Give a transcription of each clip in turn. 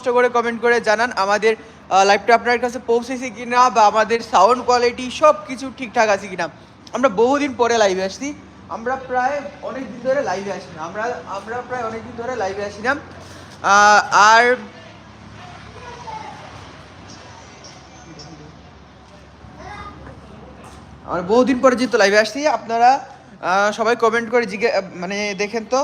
কষ্ট করে কমেন্ট করে জানান আমাদের লাইভটা আপনার কাছে পৌঁছেছে কিনা বা আমাদের সাউন্ড কোয়ালিটি সব কিছু ঠিকঠাক আছে কিনা। আমরা বহুদিন পরে লাইভে আসছি। আমরা প্রায় অনেক দিন ধরে লাইভে আসি না। আমরা আমরা প্রায় অনেক দিন ধরে লাইভে আসি না। আর আমরা বহুদিন পরে যেহেতু লাইভে আসছি, আপনারা সবাই কমেন্ট করে জিজ্ঞে মানে দেখেন তো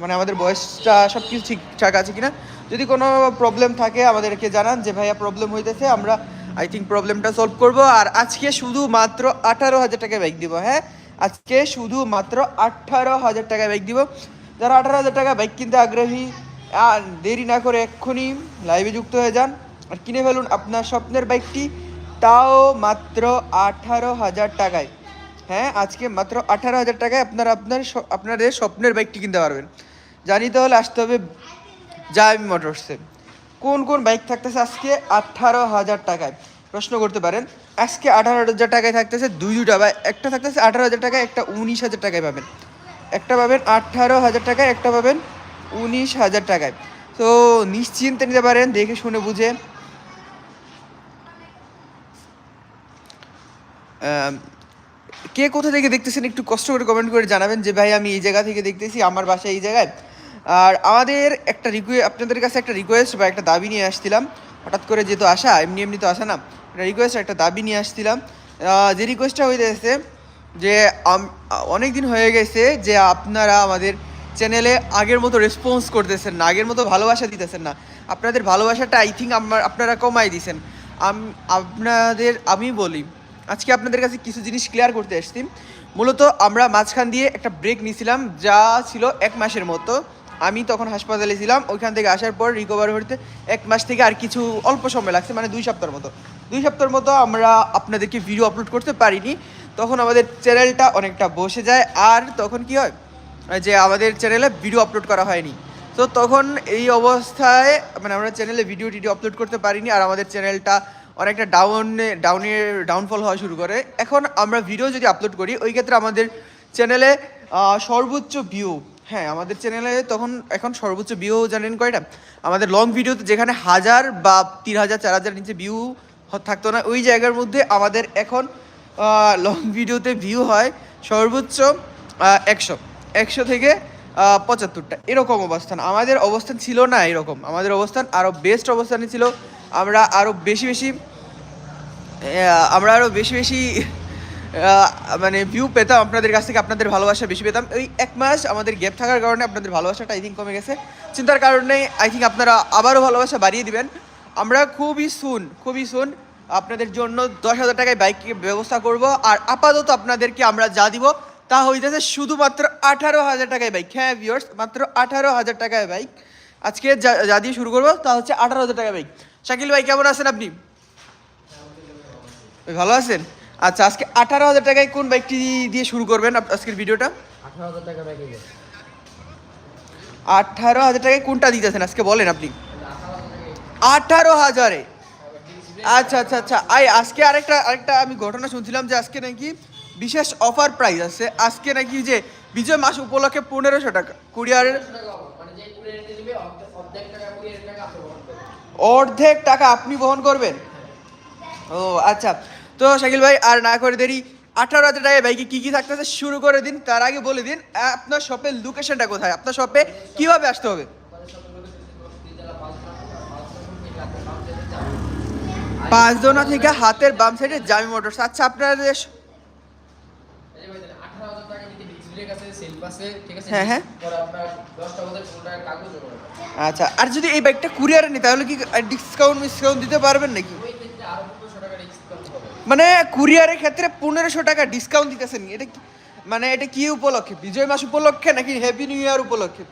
মানে আমাদের বয়সটা সব কিছু ঠিকঠাক আছে কিনা। যদি কোনো প্রবলেম থাকে, আমাদেরকে জানান যে, ভাইয়া প্রবলেম হইতেছে, আমরা আই থিঙ্ক প্রবলেমটা সলভ করব। আর আজকে শুধু মাত্র আঠারো হাজার টাকায় বাইক দিব হ্যাঁ? আজকে শুধু মাত্র আঠারো হাজার টাকায় বাইক দিব। যারা আঠারো হাজার টাকা বাইক কিনতে আগ্রহী, আর দেরি না করে এক্ষুনি লাইভে যুক্ত হয়ে যান। আর কিনে ফেলুন আপনার স্বপ্নের বাইকটি তাও মাত্র আঠারো হাজার টাকায়। হ্যাঁ আজকে মাত্র আঠারো হাজার টাকায় আপনারা আপনার আপনাদের স্বপ্নের বাইকটি কিনতে পারবেন। জানি তাহলে আসতে হবে জামি মোটরসে কোন কোন বাইক থাকতেছে আজকে? আঠারো হাজার টাকায়। প্রশ্ন করতে পারেন, আজকে আঠারো হাজার টাকায় থাকতেছে দুই দুটা বা একটা থাকতেছে আঠারো হাজার টাকায়, একটা উনিশ হাজার টাকায় পাবেন। একটা পাবেন আঠারো হাজার টাকায়, একটা পাবেন উনিশ হাজার টাকায়। তো নিশ্চিন্তে নিতে পারেন, দেখে শুনে বুঝে। কে কোথা থেকে দেখতেছেন একটু কষ্ট করে কমেন্ট করে জানাবেন যে, ভাই, আমি এই জায়গা থেকে দেখতেছি, আমার বাসা এই জায়গায়। আর আমাদের একটা রিকোয়ে আপনাদের কাছে একটা রিকোয়েস্ট বা একটা দাবি নিয়ে আসছিলাম। হঠাৎ করে যেহেতু আসা, এমনি এমনি তো আসা না, একটা রিকোয়েস্ট একটা দাবি নিয়ে আসছিলাম। যে রিকোয়েস্টটা হইতেছে যে অনেক দিন হয়ে গেছে যে আপনারা আমাদের চ্যানেলে আগের মতো রেসপন্স করতেছেন না, আগের মতো ভালোবাসা দিতেছেন না। আপনাদের ভালোবাসাটা আই থিঙ্ক আমার, আপনারা কমাই দিছেন। আপনাদের, আমি বলি, আজকে আপনাদের কাছে কিছু জিনিস ক্লিয়ার করতে এসেছি। মূলত আমরা মাঝখান দিয়ে একটা ব্রেক নিয়েছিলাম যা ছিল এক মাসের মতো। আমি তখন হাসপাতালে ছিলাম, ওইখান থেকে আসার পর রিকভার হতে এক মাস থেকে আর কিছু অল্প সময় লাগছে মানে দুই সপ্তাহের মতো। দুই সপ্তাহের মতো আমরা আপনাদেরকে ভিডিও আপলোড করতে পারিনি। তখন আমাদের চ্যানেলটা অনেকটা বসে যায়, আর তখন কি হয়, যে আমাদের চ্যানেলে ভিডিও আপলোড করা হয়নি। তো তখন এই অবস্থায় মানে আমরা চ্যানেলে ভিডিও টিডিও আপলোড করতে পারিনি, আর আমাদের চ্যানেলটা অনেকটা ডাউনে ডাউনের ডাউনফল হওয়া শুরু করে। এখন আমরা ভিডিও যদি আপলোড করি, ওই ক্ষেত্রে আমাদের চ্যানেলে সর্বোচ্চ ভিউ হ্যাঁ আমাদের চ্যানেলে তখন এখন সর্বোচ্চ ভিউ জানেন কয়টা? আমাদের লং ভিডিওতে যেখানে হাজার বা তিন হাজার, চার হাজার নিচে ভিউ থাকতো না, ওই জায়গার মধ্যে আমাদের এখন লং ভিডিওতে ভিউ হয় সর্বোচ্চ একশো। একশো থেকে পঁচাত্তরটা। এরকম অবস্থান। আমাদের অবস্থান ছিল না এরকম। আমাদের অবস্থান আরও বেস্ট অবস্থানে ছিল। আমরা আরও বেশি বেশি আমরা আরও বেশি বেশি মানে ভিউ পেতাম, আপনাদের কাছ থেকে আপনাদের ভালোবাসা বেশি পেতাম। ওই এক মাস আমাদের গ্যাপ থাকার কারণে আপনাদের ভালোবাসাটা আই থিঙ্ক কমে গেছে। চিন্তার কারণে আই থিঙ্ক আপনারা আবারও ভালোবাসা বাড়িয়ে দিবেন। আমরা খুবই সুন খুবই সুন আপনাদের জন্য দশ হাজার টাকায় বাইক ব্যবস্থা করব। আর আপাতত আপনাদেরকে আমরা যা দিব তা হইতেছে শুধুমাত্র আঠারো হাজার টাকায় বাইক হ্যাঁ ভিউয়ার্স মাত্র আঠারো হাজার টাকায় বাইক আজকে যা যা দিয়ে শুরু করব তা হচ্ছে আঠারো হাজার টাকা বাইক শাকিল ভাই, কেমন আছেন আপনি? ভালো আছেন? আচ্ছা আজকে আঠারো হাজার টাকায় কোন বাইকটি দিয়ে শুরু করবেন আজকের ভিডিওটা? আঠারো হাজার টাকা ব্যাগে আঠারো হাজার টাকায় কোনটা দিতেছেন? আজকে বলেন আপনি। আঠারো হাজারে? আচ্ছা আচ্ছা আচ্ছা। আই আজকে আরেকটা আরেকটা আমি ঘটনা শুনছিলাম যে আজকে নাকি বিশেষ অফার প্রাইস আছে। আজকে নাকি যে বিজয় মাস উপলক্ষে পনেরোশো টাকা মানে করবেন। অর্ধেক টাকা আপনি বহন করবেন? ও আচ্ছা। তো শাকিল ভাই আর না করে দেরি। আঠারো হাজার টাকায় বাইকে কী কী থাকতেছে শুরু করে দিন তার আগে বলে দিন আপনার শপের লোকেশনটা কোথায়? আপনার শপে কীভাবে আসতে হবে? পাঁচদোনা থেকে হাতের বাম সাইডে জামি মোটরস আচ্ছা আপনাদের এই যে ভাই দেখেন, 18,000 টাকা নিতে ডিসপ্লে কাছে সেলফ আছে ঠিক আছে হ্যাঁ, হ্যাঁ। আপনার 10 টাকা মধ্যে 15 টাকা কাগজ জমা করবেন। আচ্ছা আর যদি এই বাইকটা কুরিয়ারে নিই তাহলে কি ডিসকাউন্ট মিসকাউন্ট দিতে পারবেন নাকি ওই ক্ষেত্রে আরও 1500 টাকা ডিসকাউন্ট হবে মানে কুরিয়ারের ক্ষেত্রে পনেরোশো টাকা ডিসকাউন্ট দিতেছেন এটা কি মানে এটা কি উপলক্ষে? বিজয় মাস উপলক্ষে নাকি হ্যাপি নিউ ইয়ার উপলক্ষে?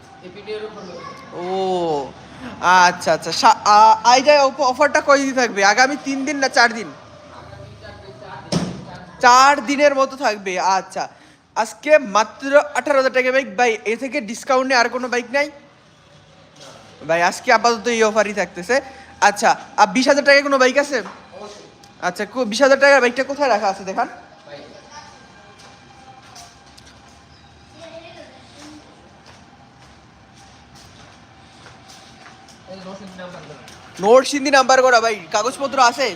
ও আচ্ছা আচ্ছা। সা- আ- আইজায় অফারটা কয়দিন থাকবে? আগামী তিন দিন না চার দিন? চার দিনের মতো থাকবে আচ্ছা। আজকে মাত্র আঠারো হাজার টাকা বাইক ভাই এ থেকে ডিসকাউন্টে আর কোনো বাইক নাই? ভাই আজকে আপাতত এই অফারই থাকতেছে। আচ্ছা আর বিশ হাজার টাকায় কোনো বাইক আছে? আচ্ছা বিশ হাজার টাকার বাইকটা কোথায় রাখা আছে দেখান? ভাই এই যে 10 দিন নাম থাকবে না নরসিংদী নাম্বার করা ভাই কাগজপত্র আছে?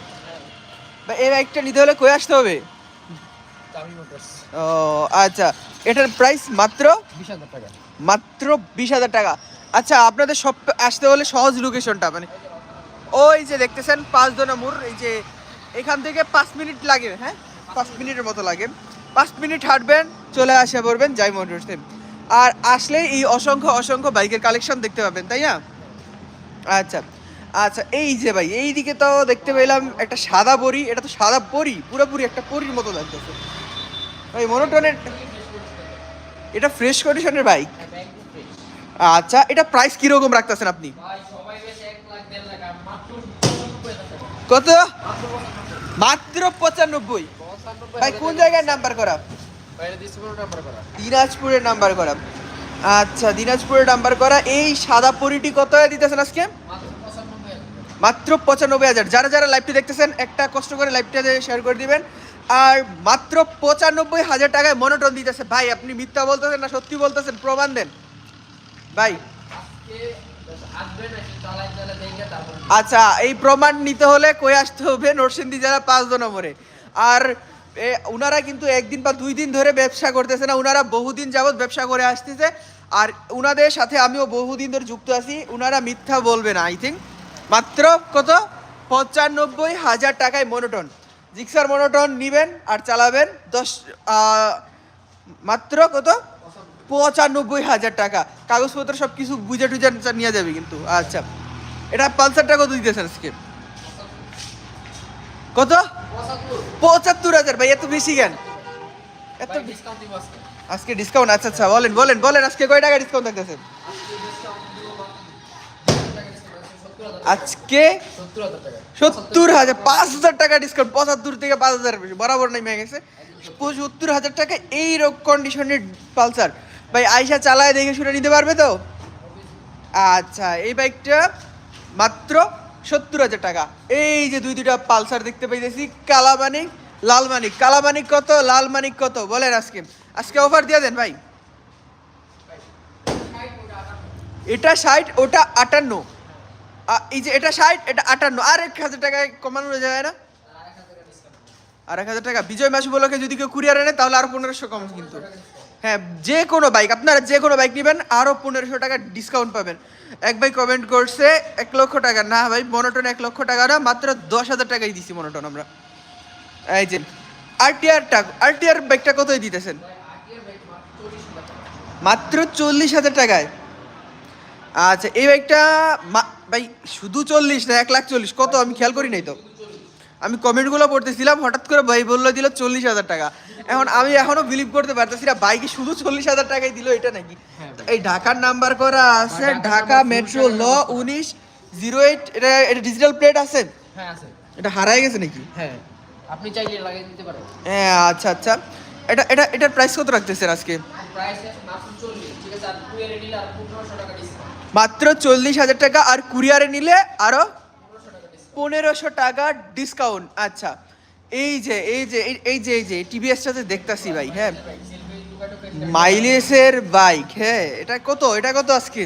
ভাই এই বাইকটা নিতে হলে কই আসতে হবে? ও আচ্ছা এটার প্রাইস মাত্র? বিশ হাজার টাকা। মাত্র বিশ হাজার টাকা। আচ্ছা আপনাদের সব আসতে হলে সহজ লোকেশনটা মানে ওই যে দেখতেছেন পাঁচ দোনা মোড় এই যে এখান থেকে পাঁচ মিনিট লাগে হ্যাঁ? পাঁচ মিনিটের মতো লাগে। পাঁচ মিনিট হাঁটবেন চলে আসে পড়বেন যাই মোটরসে আর আসলে এই অসংখ্য অসংখ্য বাইকের কালেকশন দেখতে পাবেন তাই না? আচ্ছা আচ্ছা এই যে ভাই এই দিকে তো দেখতে পেলাম একটা সাদা পরি এটা তো সাদা পরি পুরোপুরি একটা পরির মতো লাগতেছে। ভাই মনোটনের এটা ফ্রেশ কন্ডিশনের বাইক আচ্ছা এটা প্রাইস কীরকম রাখতেছেন আপনি? ভাই সবাই বেশি এক লাখ দেড় লাখ মাত্র পঁচানব্বই হাজার টাকা কত মাত্র পঁচানব্বই। ভাই, কোন। জায়গায় নাম্বার করা দিনাজপুরের নাম্বার করা আচ্ছা দিনাজপুরের নাম্বার করা। এই সাদা পরিটি কত দিতেছেন আজকে? মাত্র পঁচানব্বই হাজার। যারা যারা লাইভটি দেখতেছেন, একটা কষ্ট করে লাইভটা শেয়ার করে দিবেন। আর মাত্র পঁচানব্বই হাজার টাকায় মনোটন দিতেছে। ভাই, আপনি মিথ্যা বলতেছেন না, সত্যি বলতেছেন, প্রমাণ দেন। ভাই। আচ্ছা এই প্রমাণ নিতে হলে কই আসতে হবে নরসিংদী জেলা পাঁচ দো নম্বরে আর ওনারা কিন্তু একদিন বা দুই দিন ধরে ব্যবসা করতেছে না ওনারা বহুদিন যাবৎ ব্যবসা করে আসতেছে। আর ওনাদের সাথে আমিও বহুদিন ধরে যুক্ত আছি ওনারা মিথ্যা বলবে না আই থিঙ্ক মাত্র কত? পঁচানব্বই হাজার টাকায় মনোটন জিক্সার মনোটন নিবেন আর চালাবেন দশ মাত্র কত? পঁচানব্বই হাজার টাকা। কাগজপত্র সব কিছু বুঝে টুজে নিয়ে যাবে কিন্তু। আচ্ছা। এটা পালসারটা কত দিতেছেন আজকে। কত? পঁচাত্তর হাজার। ভাই এত বেশি কেন? এত আজকে। ডিসকাউন্ট আচ্ছা আচ্ছা বলেন বলেন বলেন আজকে কয় টাকা ডিসকাউন্ট থাকতেছে? আজকে সত্তর হাজার পাঁচ হাজার টাকা ডিসকাউন্ট পঁচাত্তর থেকে পাঁচ হাজার বেশি বরাবর নেমে গেছে। সত্তর হাজার টাকা এই রোগ কন্ডিশনের পালসার। ভাই আয়সা চালায় দেখে শুনে নিতে পারবে তো? আচ্ছা এই বাইকটা মাত্র সত্তর হাজার টাকা। এই যে দুই দুইটা পালসার দেখতে পাইতেছি, কালামানিক, লালমানিক। কালামানিক কত, লালমানিক কত, বলেন আজকে। আজকে অফার দিয়ে দেন ভাই। এটা ষাট, ওটা আটান্ন। এই যে এটা ষাট, এটা আটান্ন। আর এক হাজার টাকায় কমানো যায় না? আর এক হাজার টাকা বিজয় মাস উপলক্ষে যদি কেউ কুরিয়ার আনে, তাহলে আরও পনেরোশো কম কিন্তু। হ্যাঁ যে কোনো বাইক আপনারা যে কোনো বাইক নেবেন আরও পনেরোশো টাকা ডিসকাউন্ট পাবেন। এক ভাই কমেন্ট করছে, এক লক্ষ টাকা। না ভাই মনোটন এক লক্ষ টাকা না, মাত্র দশ হাজার টাকাই দিছি মনোটন আমরা। এই যে আরটিআর টাকা আরটিআর বাইকটা কতই দিতেছেন? মাত্র চল্লিশ হাজার টাকায়। আচ্ছা এই বাইকটা ভাই, শুধু চল্লিশ না, এক লাখ চল্লিশ, কত? আমি খেয়াল করি নাই তো। আমি কমেন্টগুলো পড়তেছিলাম হঠাৎ করে ভাই বলল দিল চল্লিশ হাজার টাকা। এখন আমি এখনও বিলিভ করতে পারতেছি না বাইকে শুধু চল্লিশ হাজার টাকাই দিল এটা নাকি? হ্যাঁ। এই ঢাকার নাম্বার করা আছে ঢাকা মেট্রো ল উনিশ জিরো এইট এটা এটা ডিজিটাল প্লেট আছে? হ্যাঁ আছে। এটা হারাই গেছে নাকি? হ্যাঁ আপনি চাইলে লাগিয়ে দিতে পারেন। হ্যাঁ আচ্ছা আচ্ছা। এটা এটা এটার প্রাইস কত রাখতেছেন আজকে? মাত্র চল্লিশ হাজার টাকা আর কুরিয়ারে নিলে আরও পনেরোশো টাকা ডিসকাউন্ট আচ্ছা এই যে এই যে, এই- যে, এই যে টিভিএসটাতে দেখতাছি ভাই হ্যাঁ। মাইলেজের বাইক হ্যাঁ এটা কত এটা কত আজকে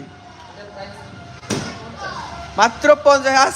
মাত্র পঞ্চাশ